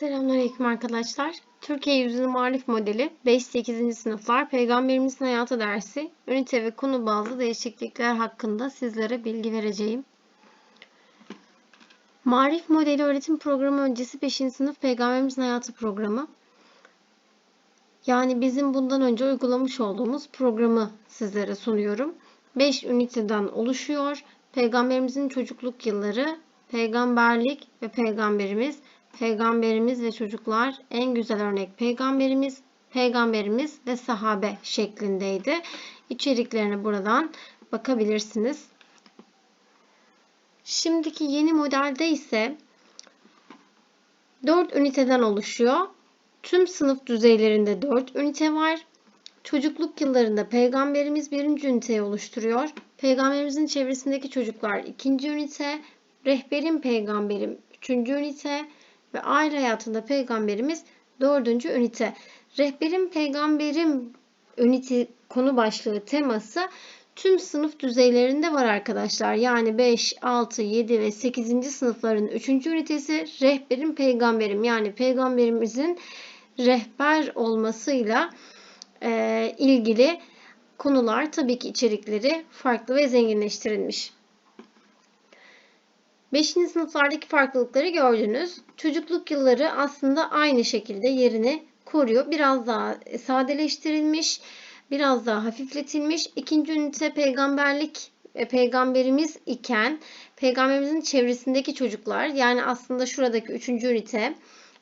Selamünaleyküm arkadaşlar. Türkiye Yüzyılı Marif Modeli 5-8. sınıflar Peygamberimizin Hayatı dersi ünite ve konu bazlı değişiklikler hakkında sizlere bilgi vereceğim. Marif Modeli öğretim programı öncesi 5. sınıf Peygamberimizin Hayatı programı. Yani bizim bundan önce uygulamış olduğumuz programı sizlere sunuyorum. 5 üniteden oluşuyor. Peygamberimizin çocukluk yılları, peygamberlik ve peygamberimiz, peygamberimiz ve çocuklar, en güzel örnek peygamberimiz, peygamberimiz ve sahabe şeklindeydi. İçeriklerine buradan bakabilirsiniz. Şimdiki yeni modelde ise 4 üniteden oluşuyor. Tüm sınıf düzeylerinde 4 ünite var. Çocukluk yıllarında peygamberimiz birinci üniteyi oluşturuyor. Peygamberimizin çevresindeki çocuklar ikinci ünite, rehberim peygamberim üçüncü ünite ve aile hayatında peygamberimiz dördüncü ünite. Rehberim peygamberim ünite konu başlığı teması tüm sınıf düzeylerinde var arkadaşlar. Yani 5, 6, 7 ve 8. sınıfların 3. ünitesi rehberim peygamberim. Yani peygamberimizin rehber olmasıyla e, ilgili konular tabii ki içerikleri farklı ve zenginleştirilmiş. 5. sınıflardaki farklılıkları gördünüz. Çocukluk yılları aslında aynı şekilde yerini koruyor. Biraz daha sadeleştirilmiş, biraz daha hafifletilmiş. İkinci ünite peygamberlik ve peygamberimiz iken peygamberimizin çevresindeki çocuklar yani aslında şuradaki üçüncü ünite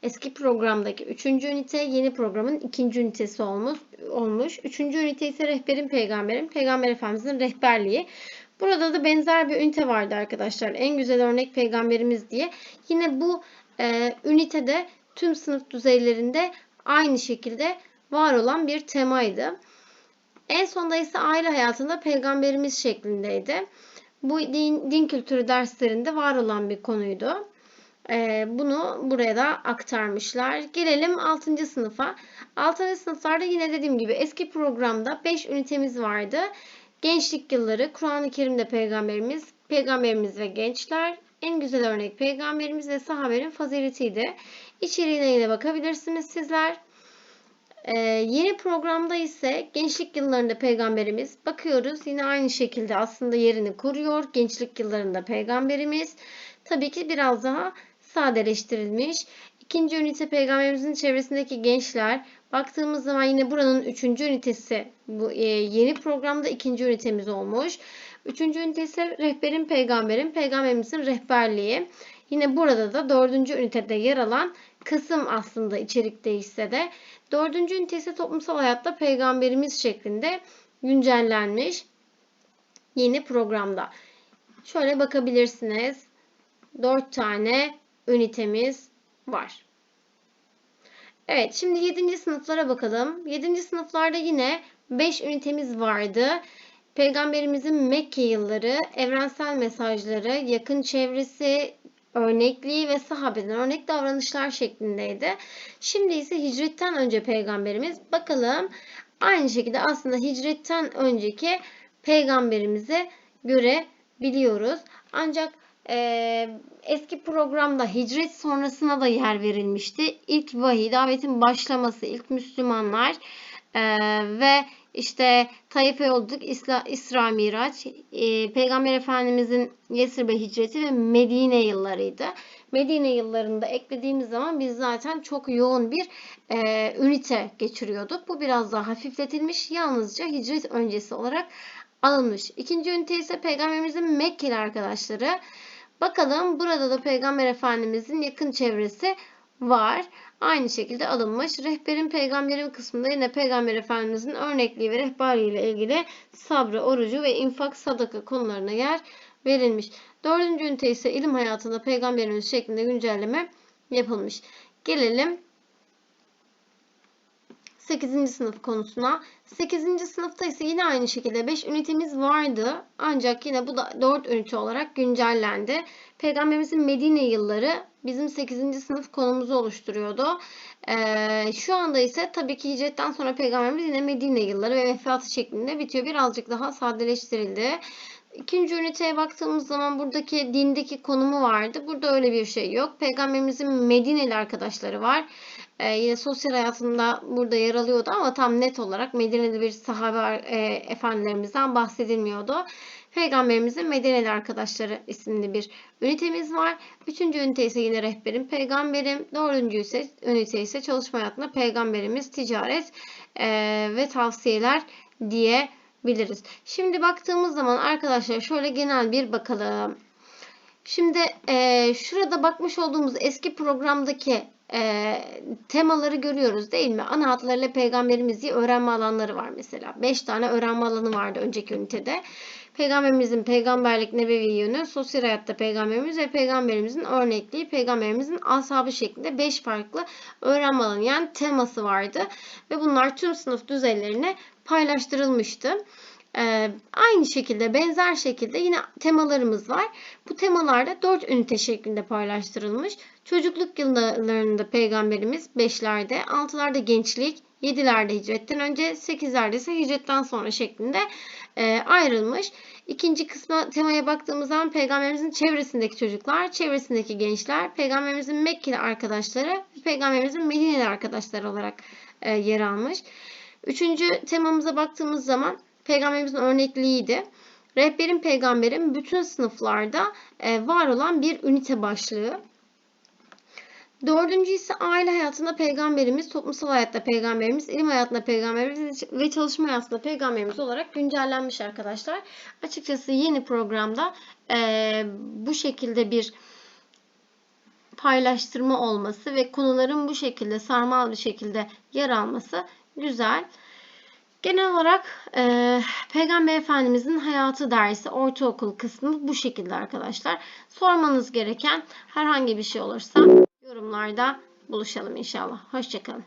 Eski programdaki 3. ünite yeni programın 2. ünitesi olmuş. olmuş. 3. ünite ise rehberin peygamberin, peygamber efendimizin rehberliği. Burada da benzer bir ünite vardı arkadaşlar. En güzel örnek peygamberimiz diye. Yine bu e, ünitede tüm sınıf düzeylerinde aynı şekilde var olan bir temaydı. En sonda ise aile hayatında peygamberimiz şeklindeydi. Bu din, din kültürü derslerinde var olan bir konuydu. Ee, bunu buraya da aktarmışlar. Gelelim 6. sınıfa. 6. sınıflarda yine dediğim gibi eski programda 5 ünitemiz vardı. Gençlik yılları, Kur'an-ı Kerim'de peygamberimiz, peygamberimiz ve gençler, en güzel örnek peygamberimiz ve sahabenin faziletiydi. İçeriğine yine bakabilirsiniz sizler. Ee, yeni programda ise gençlik yıllarında peygamberimiz bakıyoruz yine aynı şekilde aslında yerini koruyor. Gençlik yıllarında peygamberimiz tabii ki biraz daha sadeleştirilmiş. İkinci ünite peygamberimizin çevresindeki gençler. Baktığımız zaman yine buranın üçüncü ünitesi bu e, yeni programda ikinci ünitemiz olmuş. Üçüncü ünitesi rehberin peygamberin peygamberimizin rehberliği. Yine burada da dördüncü ünitede yer alan kısım aslında içerikte ise de dördüncü ünitesi toplumsal hayatta peygamberimiz şeklinde güncellenmiş yeni programda. Şöyle bakabilirsiniz. 4 tane ünitemiz var. Evet şimdi 7. sınıflara bakalım. 7. sınıflarda yine 5 ünitemiz vardı. Peygamberimizin Mekke yılları, evrensel mesajları, yakın çevresi, örnekliği ve sahabeden örnek davranışlar şeklindeydi. Şimdi ise hicretten önce peygamberimiz. Bakalım aynı şekilde aslında hicretten önceki peygamberimize göre biliyoruz. Ancak e, eski programda hicret sonrasına da yer verilmişti. İlk vahiy, davetin başlaması, ilk Müslümanlar e, ve işte Tayyip'e yolculuk, İsra, İsra Miraç, e, Peygamber Efendimizin Yesrib'e hicreti ve Medine yıllarıydı. Medine yıllarında eklediğimiz zaman biz zaten çok yoğun bir e, ünite geçiriyorduk. Bu biraz daha hafifletilmiş. Yalnızca hicret öncesi olarak alınmış. İkinci ünite ise Peygamberimizin Mekkeli arkadaşları. Bakalım burada da Peygamber Efendimizin yakın çevresi var. Aynı şekilde alınmış. Rehberin peygamberin kısmında yine Peygamber Efendimizin örnekliği ve rehberliği ile ilgili sabrı, orucu ve infak, sadaka konularına yer verilmiş. Dördüncü ünite ise ilim hayatında peygamberimiz şeklinde güncelleme yapılmış. Gelelim 8. sınıf konusuna. 8. sınıfta ise yine aynı şekilde 5 ünitemiz vardı. Ancak yine bu da 4 ünite olarak güncellendi. Peygamberimizin Medine yılları bizim 8. sınıf konumuzu oluşturuyordu. Ee, şu anda ise tabii ki hicretten sonra peygamberimiz yine Medine yılları ve vefatı şeklinde bitiyor. Birazcık daha sadeleştirildi. ikinci üniteye baktığımız zaman buradaki dindeki konumu vardı. Burada öyle bir şey yok. Peygamberimizin Medineli arkadaşları var. Ee, yine sosyal hayatında burada yer alıyordu ama tam net olarak Medine'li bir sahabe e, efendilerimizden bahsedilmiyordu. Peygamberimizin Medineli arkadaşları isimli bir ünitemiz var. Üçüncü ünite ise yine rehberim peygamberim. Dördüncü ise ünite ise çalışma hayatında peygamberimiz ticaret e, ve tavsiyeler diyebiliriz. Şimdi baktığımız zaman arkadaşlar şöyle genel bir bakalım. Şimdi e, şurada bakmış olduğumuz eski programdaki e, temaları görüyoruz değil mi? Ana hatlarıyla peygamberimiz diye öğrenme alanları var mesela. 5 tane öğrenme alanı vardı önceki ünitede. Peygamberimizin peygamberlik nebevi yönü, sosyal hayatta peygamberimiz ve peygamberimizin örnekliği, peygamberimizin ashabı şeklinde 5 farklı öğrenme alanı yani teması vardı. Ve bunlar tüm sınıf düzeylerine paylaştırılmıştı. Ee, aynı şekilde benzer şekilde yine temalarımız var. Bu temalarda 4 ünite şeklinde paylaştırılmış. Çocukluk yıllarında peygamberimiz 5'lerde, 6'larda gençlik, 7'lerde hicretten önce, 8'lerde ise hicretten sonra şeklinde e, ayrılmış. İkinci kısma temaya baktığımız zaman peygamberimizin çevresindeki çocuklar, çevresindeki gençler, peygamberimizin Mekkeli arkadaşları, peygamberimizin Medineli arkadaşları olarak e, yer almış. Üçüncü temamıza baktığımız zaman peygamberimizin örnekliğiydi. Rehberin peygamberin bütün sınıflarda e, var olan bir ünite başlığı. Dördüncü ise aile hayatında peygamberimiz, toplumsal hayatta peygamberimiz, ilim hayatında peygamberimiz ve çalışma hayatında peygamberimiz olarak güncellenmiş arkadaşlar. Açıkçası yeni programda e, bu şekilde bir paylaştırma olması ve konuların bu şekilde sarmal bir şekilde yer alması güzel. Genel olarak e, Peygamber Efendimizin Hayatı dersi ortaokul kısmı bu şekilde arkadaşlar. Sormanız gereken herhangi bir şey olursa yorumlarda buluşalım inşallah. Hoşçakalın.